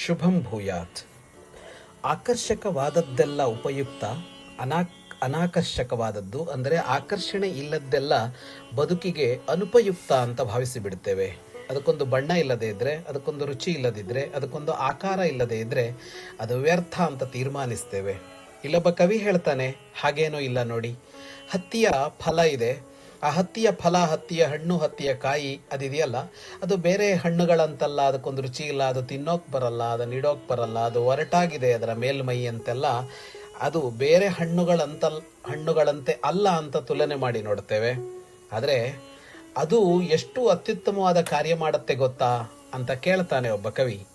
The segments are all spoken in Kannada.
ಶುಭಂ ಭೂಯಾತ್. ಆಕರ್ಷಕವಾದದ್ದೆಲ್ಲ ಉಪಯುಕ್ತ, ಅನಾಕ್, ಅನಾಕರ್ಷಕವಾದದ್ದು ಅಂದರೆ ಆಕರ್ಷಣೆ ಇಲ್ಲದ್ದೆಲ್ಲ ಬದುಕಿಗೆ ಅನುಪಯುಕ್ತ ಅಂತ ಭಾವಿಸಿಬಿಡ್ತೇವೆ. ಅದಕ್ಕೊಂದು ಬಣ್ಣ ಇಲ್ಲದೇ ಇದ್ದರೆ ಅದಕ್ಕೊಂದು ರುಚಿ ಇಲ್ಲದಿದ್ದರೆ ಅದಕ್ಕೊಂದು ಆಕಾರ ಇಲ್ಲದೇ ಇದ್ದರೆ ಅದು ವ್ಯರ್ಥ ಅಂತ ತೀರ್ಮಾನಿಸ್ತೇವೆ. ಇಲ್ಲೊಬ್ಬ ಕವಿ ಹೇಳ್ತಾನೆ, ಹಾಗೇನೂ ಇಲ್ಲ ನೋಡಿ. ಹತ್ತಿಯ ಫಲ ಇದೆ ಆ ಹತ್ತಿಯ ಫಲ, ಹತ್ತಿಯ ಹಣ್ಣು, ಹತ್ತಿಯ ಕಾಯಿ ಅದಿದೆಯಲ್ಲ? ಅದು ಬೇರೆ ಹಣ್ಣುಗಳಂತಲ್ಲ, ಅದಕ್ಕೊಂದು ರುಚಿ ಇಲ್ಲ, ಅದು ತಿನ್ನೋಕೆ ಬರಲ್ಲ, ಅದು ನೀಡೋಕೆ ಬರಲ್ಲ, ಅದು ಒರಟಾಗಿದೆ ಅದರ ಮೇಲ್ಮೈ ಅಂತೆಲ್ಲ, ಅದು ಬೇರೆ ಹಣ್ಣುಗಳಂತಲ್, ಹಣ್ಣುಗಳಂತೆ ಅಲ್ಲ ಅಂತ ತುಲನೆ ಮಾಡಿ ನೋಡ್ತೇವೆ. ಆದರೆ, ಅದು ಎಷ್ಟು ಅತ್ಯುತ್ತಮವಾದ ಕಾರ್ಯ ಮಾಡುತ್ತೆ ಗೊತ್ತಾ? ಅಂತ ಕೇಳ್ತಾನೆ ಒಬ್ಬ ಕವಿ.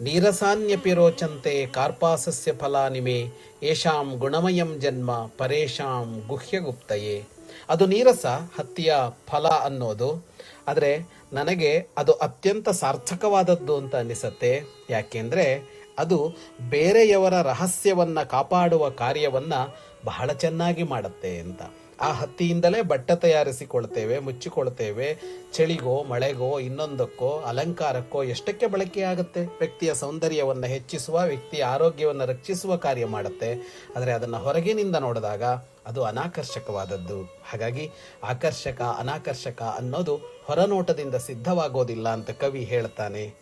ನೀರಸಾನ್ಯಪಿ ರೋಚಂತೆ ಕಾರ್ಪಾಸಸ್ಯ ಫಲಾನಿಮೆ ಯಶಾಂ ಗುಣಮಯಂ ಜನ್ಮ ಪರೇಶಾಂ ಗುಹ್ಯಗುಪ್ತಯೇ. ಅದು ನೀರಸ, ಹತ್ತಿಯ ಫಲ ಅನ್ನೋದು. ಆದರೆ ನನಗೆ ಅದು ಅತ್ಯಂತ ಸಾರ್ಥಕವಾದದ್ದು ಅಂತ ಅನಿಸತ್ತೆ. ಯಾಕೆಂದರೆ ಅದು ಬೇರೆಯವರ ರಹಸ್ಯವನ್ನು ಕಾಪಾಡುವ ಕಾರ್ಯವನ್ನು ಬಹಳ ಚೆನ್ನಾಗಿ ಮಾಡುತ್ತೆ ಅಂತ. ಆ ಹತ್ತಿಯಿಂದಲೇ ಬಟ್ಟೆ ತಯಾರಿಸಿಕೊಳ್ತೇವೆ ಮುಚ್ಚಿಕೊಳ್ತೇವೆ ಚಳಿಗೋ, ಮಳೆಗೋ, ಇನ್ನೊಂದಕ್ಕೋ, ಅಲಂಕಾರಕ್ಕೋ ಎಷ್ಟಕ್ಕೆ ಬಳಕೆಯಾಗುತ್ತೆ ವ್ಯಕ್ತಿಯ ಸೌಂದರ್ಯವನ್ನು ಹೆಚ್ಚಿಸುವ, ವ್ಯಕ್ತಿಯ ಆರೋಗ್ಯವನ್ನು ರಕ್ಷಿಸುವ ಕಾರ್ಯ ಮಾಡುತ್ತೆ. ಆದರೆ ಅದನ್ನು ಹೊರಗಿನಿಂದ ನೋಡಿದಾಗ ಅದು ಅನಾಕರ್ಷಕವಾದದ್ದು. ಹಾಗಾಗಿ ಆಕರ್ಷಕ, ಅನಾಕರ್ಷಕ ಅನ್ನೋದು ಹೊರನೋಟದಿಂದ ಸಿದ್ಧವಾಗೋದಿಲ್ಲ ಅಂತ ಕವಿ ಹೇಳ್ತಾನೆ.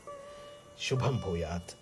ಶುಭಂ ಭೂಯಾತ್.